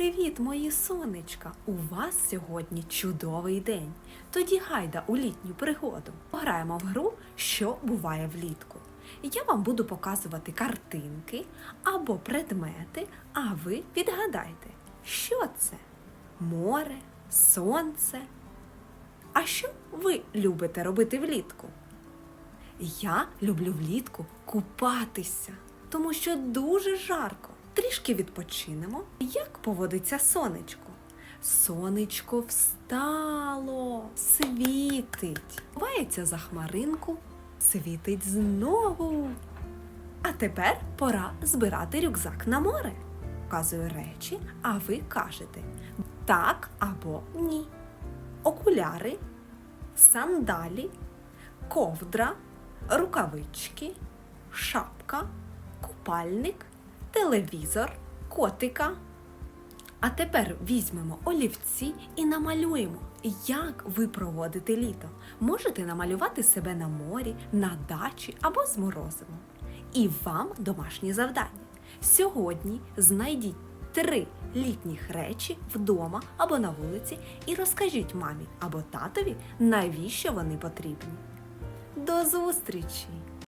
Привіт, мої сонечка! У вас сьогодні чудовий день. Тоді гайда у літню пригоду. Пограємо в гру, що буває влітку. Я вам буду показувати картинки або предмети, а ви відгадайте, що це? Море, сонце. А що ви любите робити влітку? Я люблю влітку купатися, тому що дуже жарко. Трішки відпочинемо. Як поводиться сонечко? Сонечко встало, світить, ховається за хмаринку, світить знову. А тепер пора збирати рюкзак на море. Показую речі, а ви кажете так або ні. Окуляри, сандалі, ковдра, рукавички, шапка, купальник, телевізор, котика. А тепер візьмемо олівці і намалюємо, як ви проводите літо. Можете намалювати себе на морі, на дачі або з морозивом. І вам домашнє завдання. Сьогодні знайдіть три літніх речі вдома або на вулиці і розкажіть мамі або татові, навіщо вони потрібні. До зустрічі!